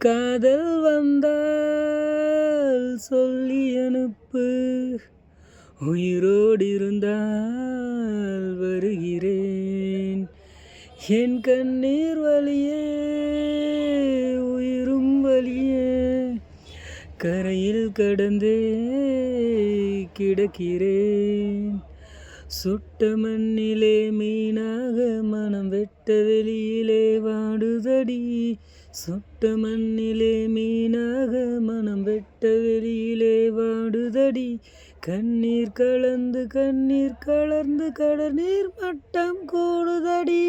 காதல் வந்தால் சொல்லி அனுப்பு. உயிரோடு இருந்தால் வருகிறேன். என் கண்ணீர் வழியே உயிரும் வழியே. கரையில் கடந்தே கிடக்கிறேன். சுட்ட மண்ணிலே மீனாக மனம் வெட்ட வெளியிலே வாடு. சுடுதடி சுட்ட மண்ணிலே மீனாக மனம் வெட்ட வெளியிலே வாடுதடி. கண்ணீர் கலந்து கண்ணீர் கலர்ந்து கடநீர் மட்டம் கூடுதடி.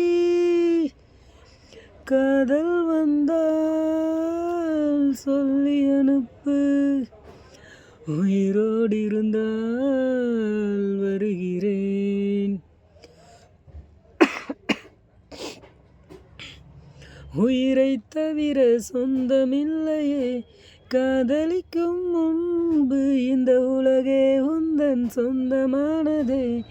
காதல் வந்தால் சொல்லி அனுப்பு. உயிரோடு இருந்தால் வருகிறேன். உயிரை தவிர சொந்தமில்லையே. காதலிக்கும் முன்பு இந்த உலகே உந்தன் சொந்தமானதே.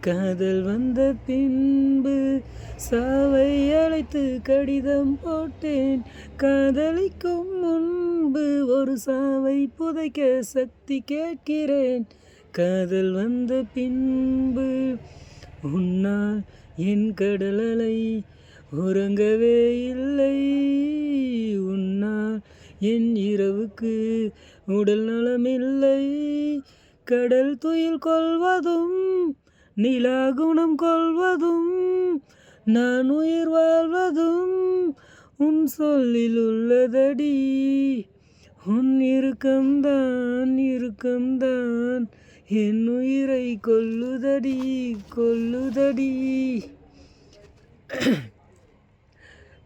காதல் வந்த பின்பு சாவை அழைத்து கடிதம் போட்டேன். காதலிக்கும் முன்பு ஒரு சாவை புதைக்க சக்தி கேட்கிறேன். காதல் வந்த பின்பு உன்னால் என் கடலலை உறங்கவே இல்லை. உன்னால் என் இரவுக்கு உடல் நலமில்லை. கடல் துயில் கொள்வதும் நிலா குணம் கொள்வதும் நான் உயிர் வாழ்வதும் உன் சொல்லில் உள்ளதடி. உன் இறுக்கம்தான் இறுக்கம்தான் என் உயிரை கொல்லுதடி கொல்லுதடி.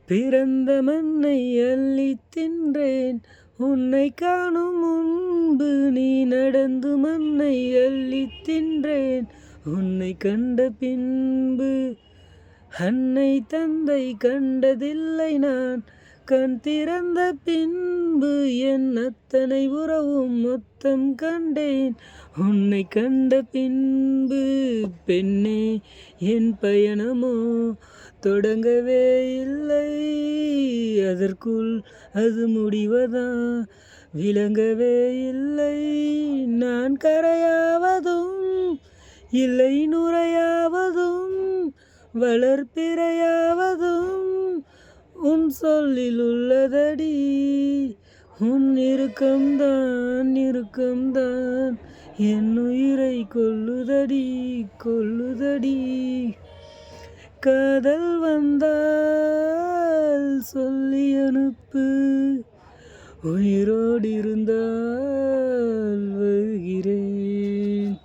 பிறந்த மண்ணை அள்ளி தின்றேன். உன்னை காணும் முன்பு நீ நடந்து மண்ணை அள்ளி தின்றேன். உன்னை கண்ட பின்பு அன்னை தந்தை கண்டதில்லை நான். கண் திறந்த பின்பு என் அத்தனை உறவும் மொத்தம் கண்டேன். உன்னை கண்ட பின்பு பெண்ணே என் பயணமோ? தொடங்கவே இல்லை. அதற்குள் அது முடிவதா? விளங்கவே இல்லை. நான் கரையாவதும் இல்லை நுரையாவதும் வளர்ப்பிறையாவதும் உன் சொல்லில் உள்ளதடி உன் இறுக்கம்தான் இறுக்கம்தான் என் உயிரை கொல்லுதடி கொல்லுதடி. காதல் வந்தால் சொல்லி அனுப்பு. உயிரோடிருந்தால் வருகிறேன்.